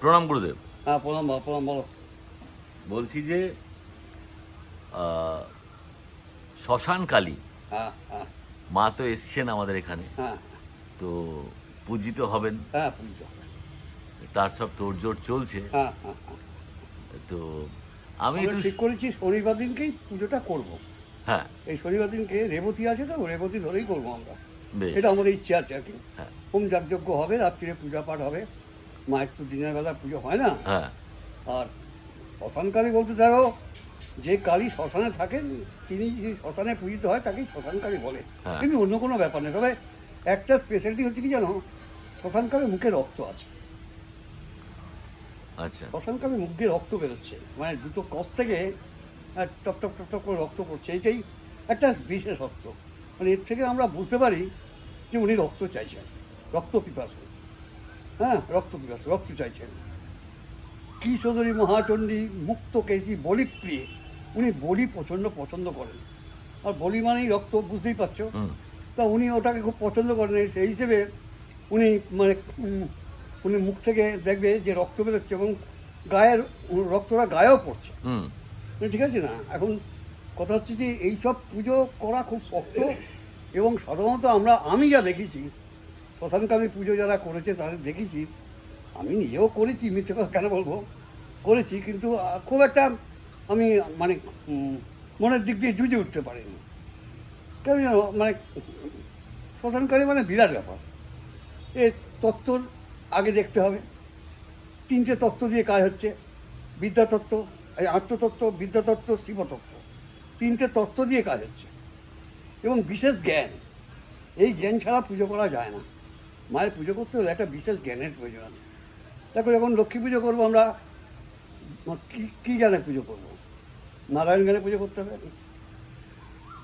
প্রণাম গুরুদেব। হ্যাঁ প্রণাম প্রণাম বলো। বলছি যে শ্মশান কালী হ্যাঁ হ্যাঁ। মা তো এসছেন আমাদের এখানে। হ্যাঁ। তো পূজিত হবেন। হ্যাঁ তার সব তোড়জোড় চলছে। তো আমি একটু ঠিক করেছি শনিবার দিনকেই পুজোটা করব। হ্যাঁ। এই শনিবার দিনকে রেবতী আছে তো রেবতী ধরেই করব আমরা। এটা আমাদের ইচ্ছে আছে আর কি। হ্যাঁ। হোম যাগযজ্ঞ হবে রাত্রিরে পূজা পাঠ হবে। মায়ের তো দিনের বেলা পুজো হয় না। হ্যাঁ। আর শ্মশান কালী বলতে চাও যে কালী শ্মশানে থাকেন তিনি যে শ্মশানে পূজিত হয় তাকেই শ্মশান কালী বলে। হ্যাঁ। কিন্তু অন্য কোনো ব্যাপার নেই তবে একটা স্পেশালিটি হচ্ছে কি জানো শ্মশান কালীর মুখে রক্ত আছে। আচ্ছা। শ্মশান কালীর মুখ রক্ত বেরোচ্ছে। মানে দুটো কষ থেকে টপ টপ টপ টপ করে রক্ত পড়ছে। এইটাই একটা বিশেষত্ব। মানে এর থেকে আমরা বুঝতে পারি যে উনি রক্ত চাইছেন। রক্ত পিপাসু। হ্যাঁ রক্ত পিপাসু রক্ত চাইছেন। কি সদরী মহাচণ্ডী মুক্ত কেসি বলি প্রিয়ে উনি বলি প্রচণ্ড পছন্দ করেন। আর বলি মানেই রক্ত বুঝতেই পারছ? তা উনি ওটাকে খুব পছন্দ করেন। সেই হিসেবে উনি মানে উনি মুখ থেকে দেখবে যে রক্ত বেরোচ্ছে এবং গায়ের রক্তটা গায়েও পড়ছে। ঠিক আছে না? এখন কথা হচ্ছে যে এইসব পুজো করা খুব শক্ত এবং সাধারণত আমরা, আমি যা দেখেছি শ্মশানকালী পুজো যারা করেছে তাদের দেখেছি, আমি নিজেও করেছি, মিথ্যে কথা কেন বলব? করেছি, কিন্তু খুব একটা আমি মানে মনের দিক দিয়ে জুজে উঠতে পারিনি। কেন মানে শ্মশানকালী মানে বিরাট ব্যাপার। এ তত্ত্বর আগে দেখতে হবে। তিনটে তত্ত্ব দিয়ে কাজ হচ্ছে। বিদ্যাতত্ত্ব এই আত্মতত্ত্ব, বিদ্যাতত্ত্ব শিবতত্ত্ব তিনটে তত্ত্ব দিয়ে কাজ হচ্ছে। এবং বিশেষ জ্ঞান। এই জ্ঞান ছাড়া পুজো করা যায় না। মায়ের পুজো করতে হলে একটা বিশেষ জ্ঞানের প্রয়োজন আছে। দেখো, যখন লক্ষ্মী পুজো করব আমরা কী কী জ্ঞানে পুজো করব? নারায়ণ জ্ঞানে পুজো করতে হবে?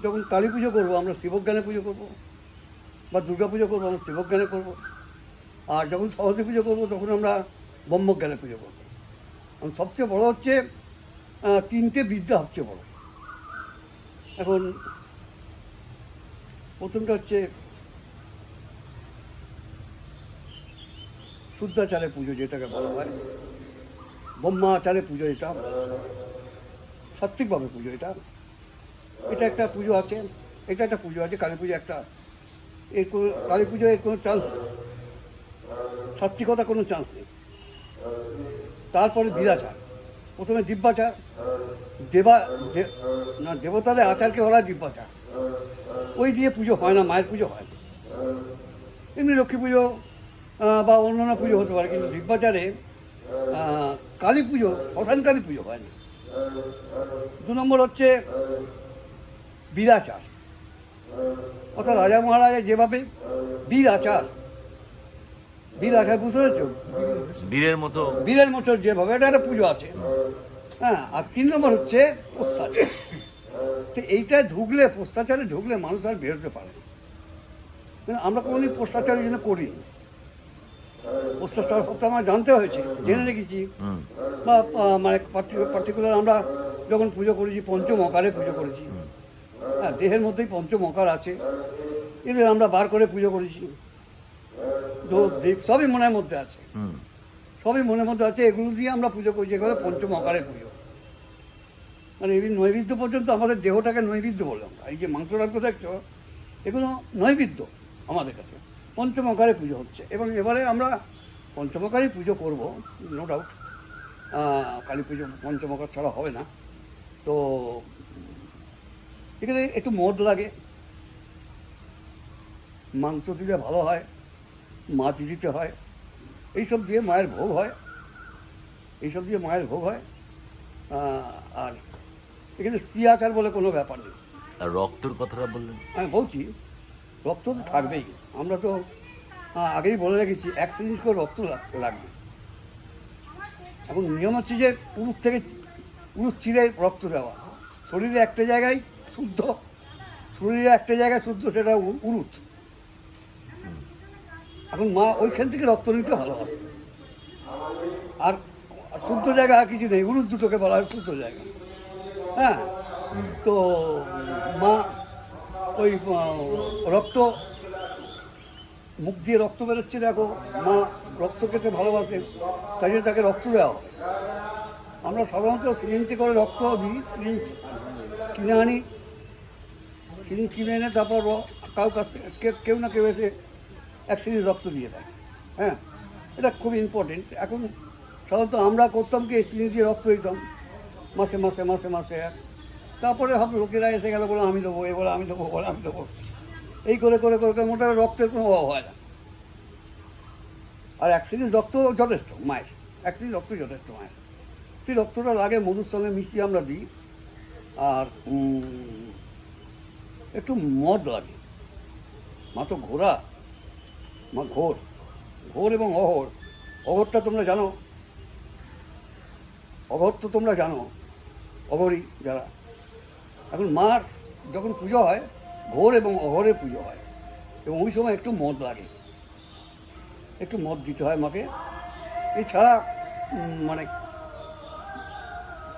যখন কালী পুজো করব, আমরা শিবজ্ঞানে পুজো করব? বা দুর্গা পুজো করব, আমরা শিবজ্ঞানে করব? আর যখন সরস্বতী পুজো করব, তখন আমরা ব্রহ্মজ্ঞানে পুজো করব। সবচেয়ে বড় হচ্ছে তিনটে বিদ্যা হচ্ছে বড় এখন প্রথমটা হচ্ছে শুদ্ধাচারে পুজো যেটাকে বলা হয়, ব্রহ্মাচারে পুজো এটা সাত্বিকভাবে পুজো এটা। এটা একটা পুজো আছে, এটা একটা পুজো আছে, কালী পুজো একটা। এর কোনো, কালী পুজো এর কোনো চান্স নেই। সাত্বিকতা কোনো চান্স নেই। তারপরে বিরাচার। প্রথমে দিব্যাচার দেবা না, দেবতাদের আচারকে বলা দিব্যাচার ওই দিয়ে পুজো হয় না, মায়ের পুজো হয় না। এমনি লক্ষ্মী পুজো বা অন্যান্য পুজো হতে পারে, কিন্তু দিব্যাচারে কালী পুজো, শ্মশান কালী পুজো হয় না। দু নম্বর হচ্ছে বীরাচার। অর্থাৎ রাজা মহারাজা যেভাবে বীর আচার বীর আচার বুঝতে পেরেছ? বীরের মতো। বীরের মতো যেভাবে এটা একটা পুজো আছে। হ্যাঁ আর তিন নম্বর হচ্ছে প্রস্তাচার তো এইটা ঢুকলে প্রস্তাচারে ঢুকলে মানুষ আর বেরোতে পারে না। মানে আমরা কোনোদিন প্রস্তাচারের জন্য করিনি। প্রস্তাচার সবটা আমার জানতে হয়েছে জেনে রেখেছি। বা মানে পার্টিকুলার আমরা যখন পুজো করেছি পঞ্চম অকারে পুজো করেছি। হ্যাঁ দেহের মধ্যেই পঞ্চম অকার আছে। এদের আমরা বার করে পুজো করেছি। ধূপ দীপ সবই মনের মধ্যে আছে। সবই মনের মধ্যে আছে এগুলো দিয়ে আমরা পুজো করছি এগুলো পঞ্চম অকারের পুজো। মানে এই নৈবেদ্য পর্যন্ত আমাদের দেহটাকে নৈবেদ্য বলে আমরা। এই যে মাংস রাখতে দেখছ এগুলো নৈবেদ্য আমাদের কাছে। পঞ্চম অকারে পুজো হচ্ছে। এবং এবারে আমরা পঞ্চম অকারে পুজো করব নো ডাউট কালী পুজো পঞ্চম অকার ছাড়া হবে না। তো এখানে একটু মদ লাগে। মাংস দিলে ভালো হয়। মাছ দিতে হয় এইসব দিয়ে মায়ের ভোগ হয় এইসব দিয়ে মায়ের ভোগ হয় আর এখানে স্ত্রী আচার বলে কোনো ব্যাপার নেই। আর রক্তর কথাটা বললেন? আমি বলছি রক্ত তো থাকবেই আমরা তো আগেই বলে রেখেছি এক সিরিজ করে রক্ত লাগবে। এখন নিয়ম হচ্ছে যে পুরুষ থেকে পুরুষ চিরে রক্ত দেওয়া শরীরে একটা জায়গায় শুদ্ধ শরীরে একটা জায়গায় শুদ্ধ সেটা উরুত। এখন মা ওইখান থেকে রক্ত নিতে ভালোবাসে। আর শুদ্ধ জায়গা আর কিছু নেই উরুত দুটোকে বলা হয় শুদ্ধ জায়গা। হ্যাঁ? তো মা ওই রক্ত, মুখ দিয়ে রক্ত বেরোচ্ছে দেখো, মা রক্ত খেতে ভালোবাসে, তাই জন্য তাকে রক্ত দেওয়া আমরা সাধারণত সিরিঞ্জে করে রক্ত দিই, সিরিঞ্জ কিনে আনি, সিরিঞ্জ কিনে এনে তারপর র- কারোর কাছ থেকে কেউ না কেউ এসে এক সিরিঞ্জ রক্ত দিয়ে দেয়। হ্যাঁ? এটা খুব ইম্পর্টেন্ট এখন সাধারণত আমরা করতাম কি সিরিঞ্জ দিয়ে রক্ত দিতাম, মাসে মাসে মাসে মাসে এক। তারপরে ভাব লোকেরা এসে গেল বলে আমি দেবো এ বলে আমি দেবো বলে আমি দেবো। এই করে করে করে করে মোটামুটি রক্তের কোনো অভাব হয় না। আর এক সিরিজ রক্ত যথেষ্ট, মায়ের। এক সিরিজ রক্ত যথেষ্ট, মায়ের। সেই রক্তটা লাগে মধুর সঙ্গে মিশিয়ে আমরা দিই। আর একটু মদ লাগে। মা তো মা ঘোর। ঘোর এবং অহর। অঘোরটা তোমরা জানো। অঘোর তো তোমরা জানো। অঘোরই যারা। এখন মার যখন পুজো হয়, ঘোর এবং অঘোরের পুজো হয়। এবং ওই সময় একটু মদ লাগে। একটু মদ দিতে হয় মাকে। এছাড়া মানে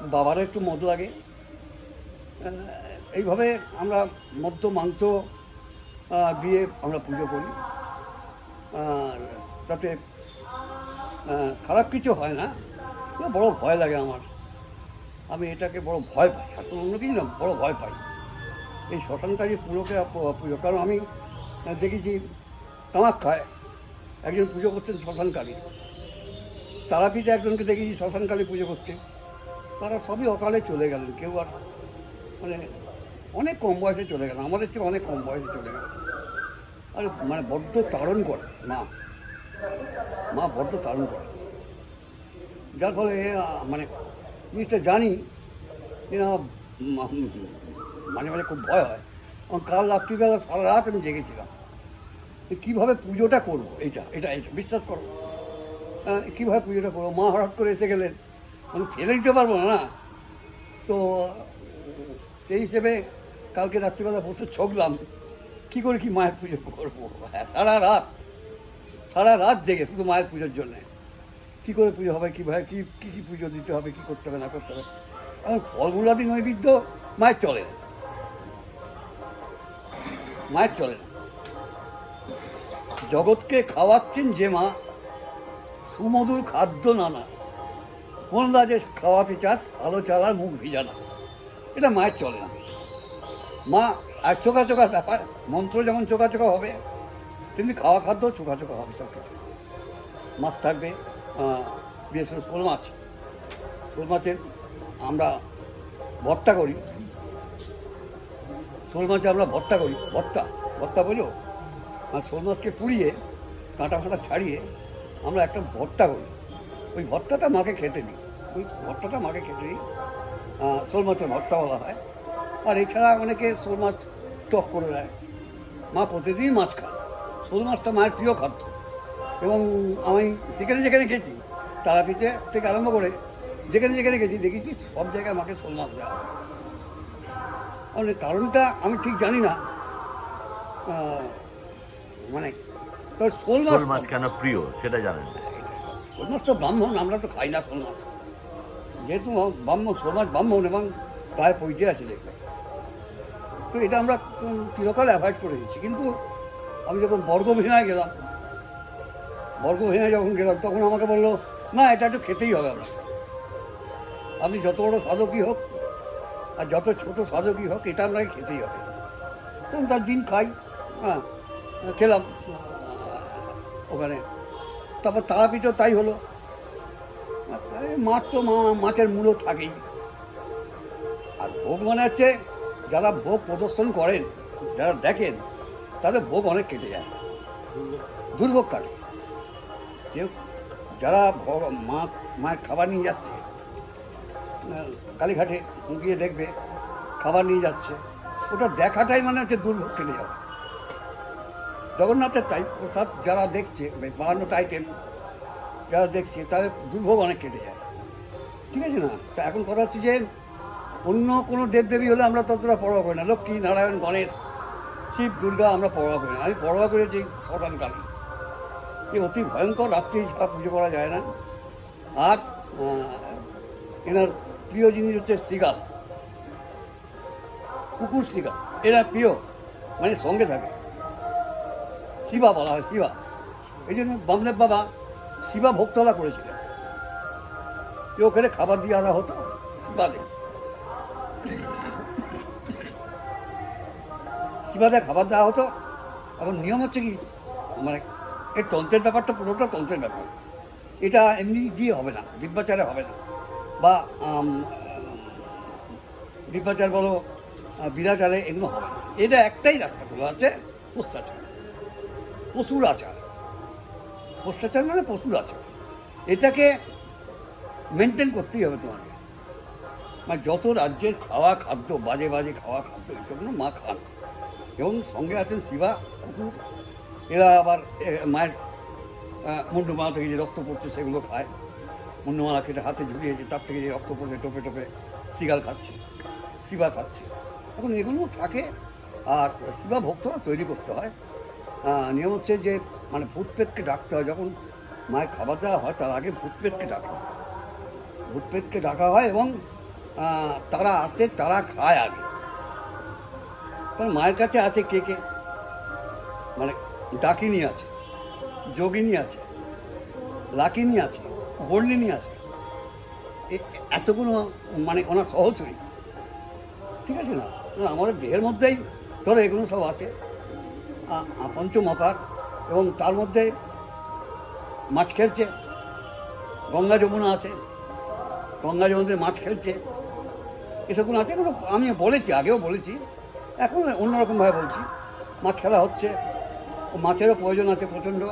বাবারও একটু মদ লাগে। এইভাবে আমরা মদ্য, মাংস দিয়ে আমরা পুজো করি। তাতে খারাপ কিছু হয় না। বড় ভয় লাগে আমার। আমি এটাকে বড় ভয় পাই। আসলে অন্য কিছু না, বড় ভয় পাই। এই শ্মশানটা যে পুজোকে পুজো কারণ আমি দেখেছি তামাক খায় একজন পুজো করতেন শ্মশানকালী। তারাপীঠে একজনকে দেখেছি শ্মশানকালী পুজো করতে। তারা সবই অকালে চলে গেলেন। কেউ আর মানে অনেক কম বয়সে চলে গেলেন। আমাদের চেয়ে অনেক কম বয়সে চলে গেলেন। আর মানে বড্ড তাড়ন করে, মা। মা বড্ড তাড়ন করে। যার ফলে মানে জিনিসটা জানি আমার মা- মাঝে মাঝে খুব ভয় হয়। এবং কাল রাত্রিবেলা সারা রাত আমি জেগেছিলাম। যে কীভাবে পুজোটা করব? এইটা এটা এটা বিশ্বাস করো। কীভাবে পুজোটা করব? মা হঠাৎ করে এসে গেলেন। আমি ফেলে দিতে পারব না না? তো, সেই হিসেবে কালকে রাত্রিবেলা বসে ছকলাম কী করে কি মায়ের পুজো করব? সারা রাত সারা রাত জেগে শুধু মায়ের পুজোর জন্যে। কী করে পুজো হবে কীভাবে কী কী কী পুজো দিতে হবে, কী করতে হবে, না করতে হবে? এখন ফলমূলাদি নৈবেদ্য মায়ের চলে না। মায়ের চলে না। জগৎকে খাওয়াচ্ছেন যে মা, সুমধুর খাদ্য নানা। কোন রাজে খাওয়াতে চাস আলো চালার মুখ ভিজানা এটা মায়ের চলে না। মা আর চোখা চোখার ব্যাপার, মন্ত্র যেমন চোখা চোখা হবে, তেমনি খাওয়া খাদ্য চোখা চোখা হবে সব কিছু। মাছ থাকবে বিশেষ করে শোল মাছ। শোল মাছের আমরা ভর্তা করি। শোল মাছে আমরা ভর্তা করি, ভর্তা ভর্তা বলো আর শোল মাছকে পুড়িয়ে, কাঁটা ফাঁটা ছাড়িয়ে আমরা একটা ভর্তা করি। ওই ভর্তাটা মাকে খেতে দিই। ওই ভর্তাটা মাকে খেতে দিই। শোল মাছের ভর্তা বলা হয়। আর এছাড়া অনেকে শোল মাছ টক করে দেয় মা প্রতিদিন মাছ খায়। শোল মাছটা মায়ের প্রিয় খাদ্য। এবং আমি যেখানে যেখানে গেছি তারাপীঠে থেকে আরম্ভ করে যেখানে যেখানে গেছি দেখেছি সব জায়গায় মাকে শোল মাছ দেওয়া হয়। মানে কারণটা আমি ঠিক জানি না। মানে শোল মাছ মাছ কেন প্রিয় সেটা জানেন শোল মাছ তো ব্রাহ্মণ আমরা তো খাই না শোল মাছ। যেহেতু ব্রাহ্মণ শোল মাছ ব্রাহ্মণ এবং প্রায় পরিচয় আছে দেখবে তো এটা আমরা চিরকাল অ্যাভয়েড করে দিচ্ছি। কিন্তু আমি যখন বর্গভীনায় গেলাম বর্গভীনায় যখন গেলাম, তখন আমাকে বলল না এটা একটু খেতেই হবে আপনার আপনি যত বড় সাধকই হোক আর যত ছোট সাধকই হোক, এটা আপনাকে খেতেই হবে। তখন তার দিন খাই হ্যাঁ খেলাম ওখানে। তারপর তারাপীঠও তাই হলো। মাছ তো মা, মাছের মূল্য থাকেই। আর ভোগ মানে হচ্ছে যারা ভোগ প্রদর্শন করেন, যারা দেখেন, তাদের ভোগ অনেক কেটে যায়। দুর্ভোগ কাটে। যে যারা মা, মায়ের খাবার নিয়ে যাচ্ছে, কালীঘাটে গিয়ে দেখবে, খাবার নিয়ে যাচ্ছে, ওটা দেখাটাই মানে হচ্ছে দুর্ভোগ কেটে যাবে। জগন্নাথের তাই প্রসাদ যারা দেখছে বাহান্নটা আইটেম যারা দেখছে, তাদের দুর্ভোগ অনেক কেটে যায়। ঠিক আছে না? তা এখন কথা হচ্ছে যে অন্য কোনো দেবদেবী হলে আমরা ততটা পরোয়া করি না। লক্ষ্মী, নারায়ণ, গণেশ, শিব, দুর্গা আমরা পরোয়া করি না। আমি পরোয়া করেছি শ্মশান কালী এই অতি ভয়ঙ্কর রাত্রি ছাড়া পুজো করা যায় না। আর এনার প্রিয় জিনিস হচ্ছে শ্রীগাল কুকুর শ্রীগাল এরা প্রিয় মানে সঙ্গে থাকে। শিবা বলা হয়, শিবা। এই জন্য বামদেব বাবা শিবা ভোগতলা করেছিলেন। ওখানে খাবার দিয়ে আনা হতো শিবাদে শিবাদে খাবার দেওয়া হতো, এখন নিয়ম হচ্ছে কি মানে এই তন্ত্রের ব্যাপারটা পুরোটা তন্ত্রের ব্যাপার। এটা এমনি দিয়ে হবে না, দিব্যাচারে হবে না। বা দিব্যাচার বলো বিরাচারে এগুলো হবে না। এটা একটাই রাস্তা খোলা আছে পোস্তাচার পশুর আচার। পোস্তাচার মানে পশুর আচার। এটাকে মেনটেন করতেই হবে তোমাকে মানে যত রাজ্যের খাওয়া খাদ্য, বাজে বাজে খাওয়া খাদ্য, এসবগুলো মা খান। এবং সঙ্গে আছেন শিবা কুকুর। এরা আবার মায়ের মুন্ডুমালা থেকে যে রক্ত পড়ছে সেগুলো খায়। মুন্ডুমালা কেটে হাতে ঝুলিয়েছে তার থেকে যে রক্ত পড়ছে, টোপে টোপে শিগাল খাচ্ছে, শিবা খাচ্ছে। এখন এগুলো থাকে, আর শিবা ভক্তরা তৈরি করতে হয়। নিয়ম হচ্ছে যে মানে ভূতপ্রেতকে ডাকতে হয়। যখন মায়ের খাবার দেওয়া হয়, তার আগে ভূতপ্রেতকে ডাকা হয়। ভূতপ্রেতকে ডাকা হয় এবং তারা আসে, তারা খায় আগে। কারণ মায়ের কাছে আছে কে কে? মানে ডাকিনী আছে, যোগিনী আছে, লাকিনী আছে, বর্ণিনী আছে। এতগুলো মানে ওনার সহচরী। ঠিক আছে না? আমাদের দেহের মধ্যেই ধরো এগুলো সব আছে। পঞ্চমকার এবং তার মধ্যে মাছ খেলছে। গঙ্গা যমুনা আছে। গঙ্গা যমুনাতে মাছ খেলছে। এসবগুলো আছে, এগুলো আমি বলেছি, আগেও বলেছি। এখন অন্যরকমভাবে বলছি। মাছ খেলা হচ্ছে, মাছেরও প্রয়োজন আছে প্রচণ্ড।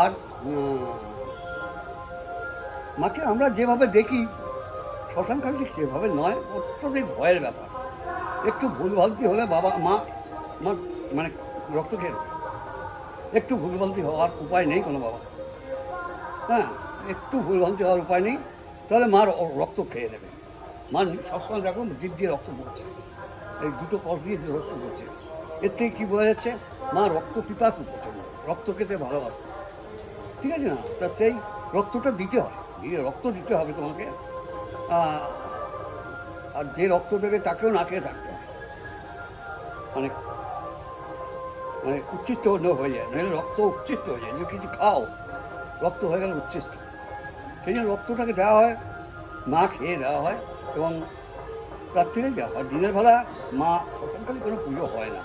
আর মাকে আমরা যেভাবে দেখি, শ্মশান কাল ঠিক সেভাবে নয় অত্যধিক ভয়ের ব্যাপার। একটু ভুলভ্রান্তি হলে বাবা, মা মানে রক্ত খেয়ে। একটু ভুলভ্রান্তি হওয়ার উপায় নেই কোনো বাবা। হ্যাঁ একটু ভুলভ্রান্তি হওয়ার উপায় নেই, তাহলে মার রক্ত খেয়ে নেবে। মা সবসময় দেখো জিভ দিয়ে রক্ত পড়ছে। এই দুটো কষ দিয়ে রক্ত পড়ছে। এর থেকে কী বোঝা যাচ্ছে? মা রক্ত পিপাস প্রচণ্ড রক্তকে সে ভালোবাসে। ঠিক আছে না? তা সেই রক্তটা দিতে হয়। এই রক্ত দিতে হবে তোমাকে। আর যে রক্ত দেবে তাকেও না খেয়ে থাকতে হয়। মানে মানে উচ্ছিষ্ট হয়ে যায়। নাহলে রক্ত উচ্ছিষ্ট হয়ে যায়। কিছু খাও, রক্ত হয়ে গেলে উচ্ছিষ্ট। সেই জন্য রক্তটাকে দেওয়া হয়, মা খেয়ে দেওয়া হয়। এবং রাত্রিরে দেওয়া হয়, দিনের বেলা মা শ্মশানকালে কোনো পুজো হয় না।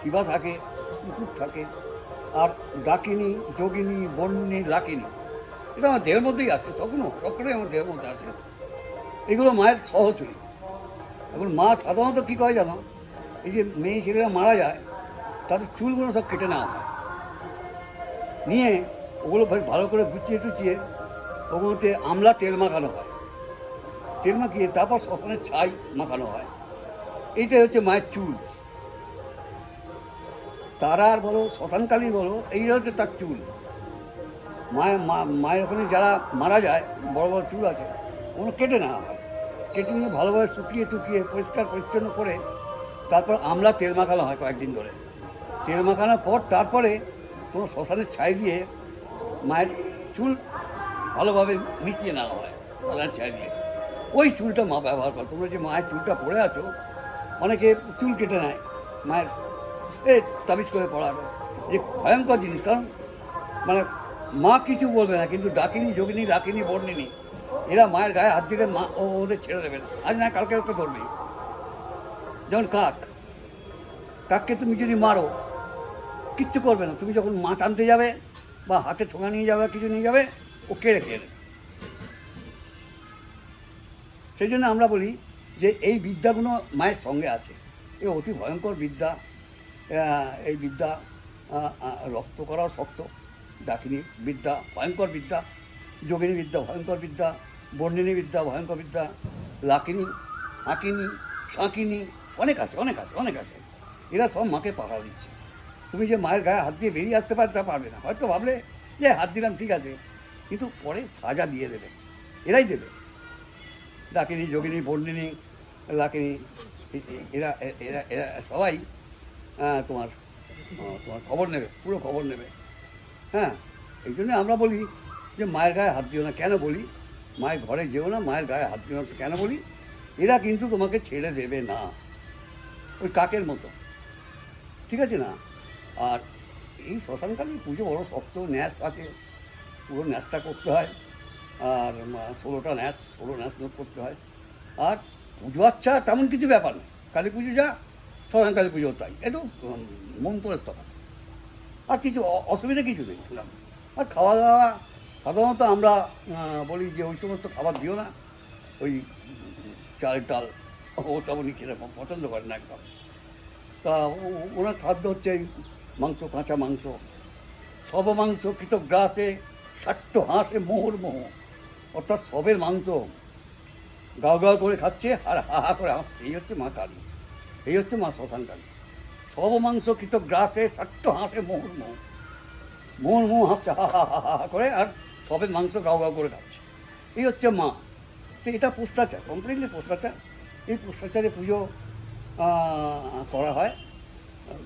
শিবা থাকে, কুকুর থাকে, আর ডাকিনী, যোগিনী বন্যী লাকিনী, এটা আমার দেহের মধ্যেই আছে সবগুলো সবগুলোই আমার দেহের মধ্যে আছে। এগুলো মায়ের সহচরী। এখন মা সাধারণত কী করে জানো? এই যে মেয়ে ছেলেরা মারা যায়, তাদের চুলগুলো সব কেটে নেওয়া হয়। নিয়ে ওগুলো বেশ ভালো করে গুছিয়ে টুচিয়ে ওগুলোতে আমলা তেল মাখানো হয়। তেল মাখিয়ে তারপর শ্মশানের ছাই মাখানো হয়। এইটাই হচ্ছে মায়ের চুল। তারার বলো শ্মশানকালী বলো এই হচ্ছে তার চুল। মায়ের, মা, মায়ের ওখানে যারা মারা যায়, বড় বড় চুল আছে, ওগুলো কেটে নেওয়া হয়। কেটে নিয়ে ভালোভাবে শুকিয়ে টুকিয়ে পরিষ্কার পরিচ্ছন্ন করে তারপর আমলা তেল মাখানো হয় কয়েকদিন ধরে। তেল মাখানোর পর তারপরে তোমার শ্মশানের ছাই দিয়ে মায়ের চুল ভালোভাবে মিশিয়ে নেওয়া হয় শ্মশানের ছাই দিয়ে। ওই চুলটা মা ব্যবহার করে। তোমরা যে মায়ের চুলটা পড়ে আছো, অনেকে চুল কেটে নেয় মায়ের, এ তাবিজ করে পড়াবে যে ভয়ঙ্কর জিনিস, কারণ মানে মা কিছু বলবে না, কিন্তু ডাকিনি যোগিনী ডাকিনি বর্ণিনী এরা মায়ের গায়ে হাত দিলে মা ও ওদের ছেড়ে দেবে না। আজ না, কালকে ওকে ধরবেই যেমন কাক, কাককে তুমি যদি মারো, কিচ্ছু করবে না। তুমি যখন মাছ আনতে যাবে বা হাতে ঠোঙা নিয়ে যাবে কিছু নিয়ে যাবে, ও কেড়ে খেয়ে সেই জন্য আমরা বলি যে এই বিদ্যাগুলো মায়ের সঙ্গে আছে। এ অতি ভয়ঙ্কর বিদ্যা। এই বিদ্যা রক্ত করাও শক্ত। ডাকিনী বিদ্যা ভয়ঙ্কর বিদ্যা। যোগিনী বিদ্যা ভয়ঙ্কর বিদ্যা। বর্ণিনী বিদ্যা ভয়ঙ্কর বিদ্যা। লাকিনী, আঁকিনী, শাঁকিনী, অনেক আছে অনেক আছে অনেক আছে। এরা সব মাকে পাঠা দিচ্ছে। তুমি যে মায়ের গায়ে হাত দিয়ে বেরিয়ে আসতে পারবে তা পারবে না। হয়তো ভাবলে যে হাত দিলাম ঠিক আছে। কিন্তু পরে সাজা দিয়ে দেবে। এরাই দেবে। ডাকিনী যোগিনী বর্ণিনী লাকিনী এরা এরা এরা সবাই আহ, তোমার তোমার খবর নেবে পুরো খবর নেবে। হ্যাঁ এই জন্য আমরা বলি যে মায়ের গায়ে হাত দিও না কেন বলি? মায়ের ঘরে যেও না মায়ের গায়ে হাত দিও না কেন বলি? এরা কিন্তু তোমাকে ছেড়ে দেবে না। ওই কাকের মতো। ঠিক আছে না? আর এই শ্মশানকালী পুজো বড় শক্ত ন্যাস আছে। পুরো ন্যাসটা করতে হয়। আর ষোলোটা ন্যাস, ষোলো ন্যাস নোট করতে হয়। আর পুজো আচ্ছা তেমন কিছু ব্যাপার নেই। কালী পুজো যা শ্মশান কালী পুজো তাই। একটু মন্ত্রের তফাৎ আর কিছু অসুবিধা কিছু নেই। আর খাওয়া দাওয়া সাধারণত আমরা বলি যে ওই সমস্ত খাবার দিও না। ওই চাল টাল ও তেমনই খেতে পছন্দ করেন না একদম। তা ওনার খাদ্য হচ্ছে এই মাংস, কাঁচা মাংস। সব মাংস কৃত গ্রাসে ষাট্ট হাঁসে মোহর মোহ। অর্থাৎ সবের মাংস। গাও গাও করে খাচ্ছে আর হা হা করে হাসছে এই হচ্ছে মা কালী এই হচ্ছে মা শ্মশান কালী সব মাংস কৃত গ্রাসে ষাট্ট হাঁসে, মোহর মোহ। মোহর মোহ হাসছে, হা হা হা হা করে আর সবের মাংস গাও গাও করে খাচ্ছে। এই হচ্ছে মা। তো এটা পুষ্টাচার কমপ্লিটলি পুষ্টাচার এই পুষ্টাচারে পুজো করা হয়।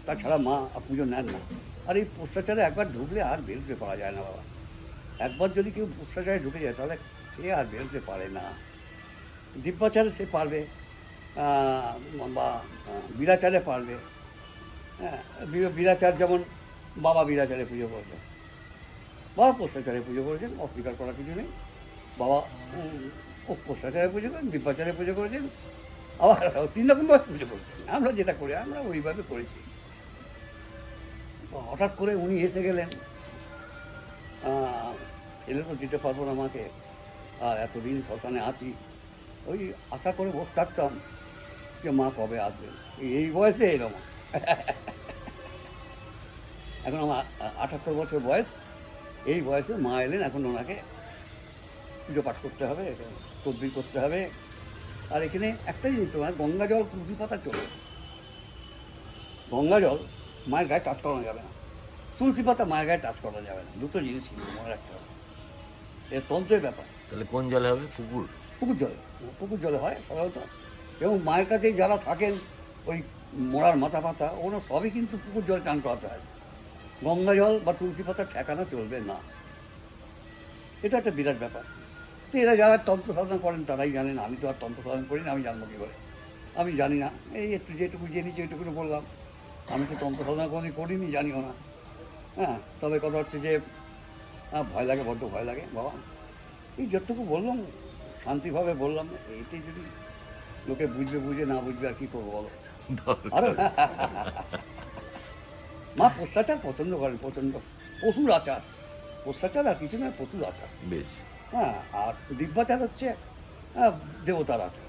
তাছাড়া মা পুজো নেন না। আর এই পুষ্টাচারে একবার ঢুকলে আর বেরোতে পারা যায় না বাবা। একবার যদি কেউ পুষ্টাচারে ঢুকে যায়, তাহলে সে আর বেরোতে পারে না। দিব্যাচারে সে পারবে বা বিরাচারে পারবে। হ্যাঁ বীর- বিরাচার যেমন বাবা বিরাচারে পুজো করেছে, বাবা পোষ্টাচারে পুজো করেছেন, অস্বীকার করার কিছু নেই। বাবা ও পোষ্টাচারে পুজো করেন দিব্যাচারে পুজো করেছেন, আবার তিন রকমভাবে পুজো করেছেন। আমরা যেটা করি, আমরা ওইভাবে করেছি। হঠাৎ করে উনি এসে গেলেন ফেলে তো দিতে পারব না আমাকে। আর এতদিন শ্মশানে আছি, ওই আশা করে বসে থাকতাম যে মা কবে আসবে। এই বয়সে এরকম। এখন আমার আটাত্তর বছর বয়স, এই বয়সে মা এলেন, এখন ওনাকে পুজো পাঠ করতে হবে, তদবির করতে হবে। আর এখানে একটা জিনিস মানে গঙ্গা জল, তুলসী পাতা চলে। গঙ্গা জল মায়ের গায়ে টাচ করানো যাবে না। তুলসী পাতা মায়ের গায়ে টাচ করা যাবে না। দুটো জিনিস কিন্তু মনে রাখতে হবে। এটা তন্ত্রের ব্যাপার। তাহলে কোন জলে হবে? পুকুর? পুকুর জলে। পুকুর জলে হয় সাধারণত। এবং মায়ের কাছে যারা থাকেন ওই মোড়ার মাথা পাতা ওগুলো সবই কিন্তু পুকুর জলে চান করাতে হয়। গঙ্গা জল বা তুলসী পাতা ঠেকানো চলবে না। এটা একটা বিরাট ব্যাপার। তো এরা যারা তন্ত্র সাধনা করেন তারাই জানেন। আমি তো আর তন্ত্র সাধনা করি না আমি জানব কী করে? আমি জানি না। এই একটু যেটুকু জেনেছি ওইটুকু বললাম। আমি তো তন্ত্র সাধনা কোনোদিন করিনি জানিও না। হ্যাঁ তবে কথা হচ্ছে যে ভয় লাগে বড্ড ভয় লাগে। বাবা এই যতটুকু বললাম শান্তিভাবে বললাম এইটাই যদি লোকে বুঝবে বুঝে না বুঝবে আর কি করব বলো? আরও মা পোস্তাচার পছন্দ করেন পছন্দ। পশুর আচার। পোস্তাচার আর কিছু নয় পশুর আচার। বেশ। হ্যাঁ আর দিব্যাচার হচ্ছে আহ, দেবতার আচার।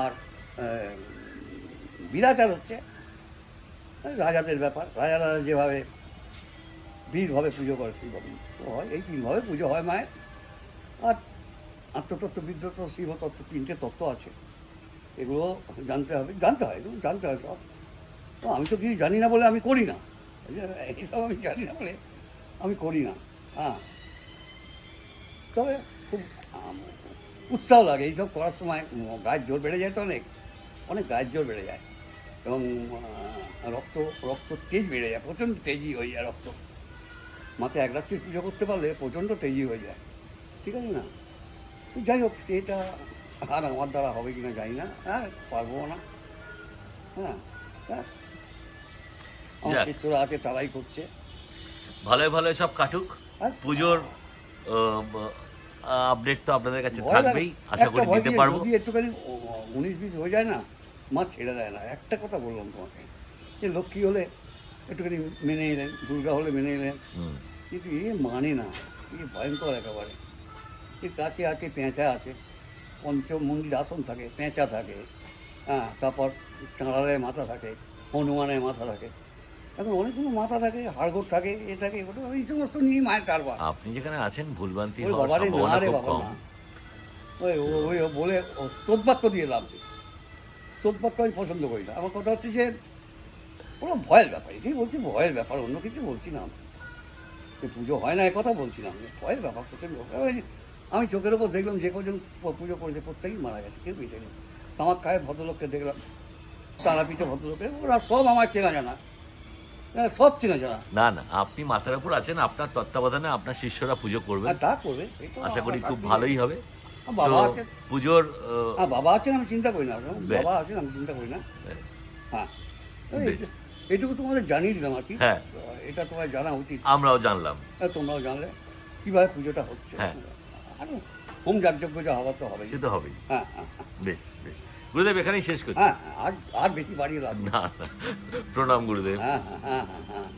আর বিরাচার হচ্ছে রাজাদের ব্যাপার। রাজারা যেভাবে বীরভাবে পুজো করে তো হয়, এই তিনভাবে পুজো হয় মায়ের। আর আত্মতত্ত্ব বিদ্যুৎ শিবতত্ত্ব তিনটে তত্ত্ব আছে। এগুলো জানতে হবে, জানতে হয়, এগুলো জানতে হয় সব। তো আমি তো কিছু জানি না বলে আমি করি না। এইসব আমি জানি না বলে আমি করি না। হ্যাঁ। তবে খুব উৎসাহ লাগে। এইসব করার সময় গায়ের জোর বেড়ে যায় তো অনেক। অনেক গায়ের জোর বেড়ে যায়। এবং রক্ত রক্ত তেজ বেড়ে যায়। প্রচণ্ড তেজই হয়ে যায় রক্ত। মাকে এক রাত্রি পুজো করতে পারলে প্রচণ্ড তেজি হয়ে যায়। ঠিক আছে না? যাই হোক সেটা আর আমার দ্বারা হবে কিনা জানি না। আর পারব না। হ্যাঁ? হ্যাঁ। আমার শিষ্যরা আছে তারাই করছে। ভালোই ভালোই সব কাটুক। পুজোর আপডেট তো আপনাদের কাছে থাকবেই। আশা করি দিতে পারব। যদি একটুখানি উনিশ বিশ হয়ে যায় না মা ছেড়ে দেয় না। একটা কথা বললাম তোমাকে। যে লক্ষ্মী হলে একটুখানি মেনে এলেন দুর্গা হলে মেনে এলেন। কিন্তু এ মানে না এ ভয়ঙ্কর একেবারে। এর কাছে আছে পেঁচা আছে পঞ্চম মন্দির আসন থাকে পেঁচা থাকে হ্যাঁ তারপর চাঁড়ালের মাথা থাকে হনুমানের মাথা থাকে। এখন অনেকগুলো মাথা থাকে হাড়গোড় থাকে এ থাকে এই সমস্ত নিয়ে মায়ের কারবার। আপনি যেখানে আছেন ভুলভ্রান্তি বাবারে না রে বাবা না ওই ওই বলে ও দিয়ে লাভ নেই। আমি পছন্দ করি না। আমার কথা হচ্ছে যে ওরা ভয়ের ব্যাপার এটাই বলছি ভয়ের ব্যাপার অন্য কিছু বলছি না আমি। যে পুজো হয় না এ কথা বলছি না আমি ভয়ের ব্যাপার প্রচণ্ড আমি চোখের ওপর দেখলাম যে কজন পুজো করেছে প্রত্যেকেই মারা গেছে কেউ বেঁচে নেই। আমার খায় ভদ্রলোককে দেখলাম তারাপীঠে ভদ্রলোকে ওরা সব আমার চেনা জানা। হ্যাঁ, সব চেনা জানা। না না আপনি মাথার উপর আছেন আপনার তত্ত্বাবধানে আপনার শিষ্যরা পুজো করবেন আর তা করবে আশা করি খুব ভালোই হবে। বাবা আছেন। পুজোর হ্যাঁ বাবা আছেন আমি চিন্তা করি না। বাবা আছেন আমি চিন্তা করি না। হ্যাঁ এটুকু তোমাদের জানিয়ে দিলাম আর কি। হ্যাঁ। এটা তোমার জানা উচিত। আমরাও জানলাম। হ্যাঁ, তোমরাও জানলে কীভাবে পুজোটা হচ্ছে। হ্যাঁ। আর হোম যাগযজ্ঞ যা হওয়ার তো হবে সে তো হবেই। হ্যাঁ হ্যাঁ হ্যাঁ। বেশ বেশ। গুরুদেব এখানেই শেষ করছি। হ্যাঁ আর আর বেশি বাড়িয়ে লাভ না। প্রণাম গুরুদেব। হ্যাঁ হ্যাঁ হ্যাঁ হ্যাঁ হ্যাঁ।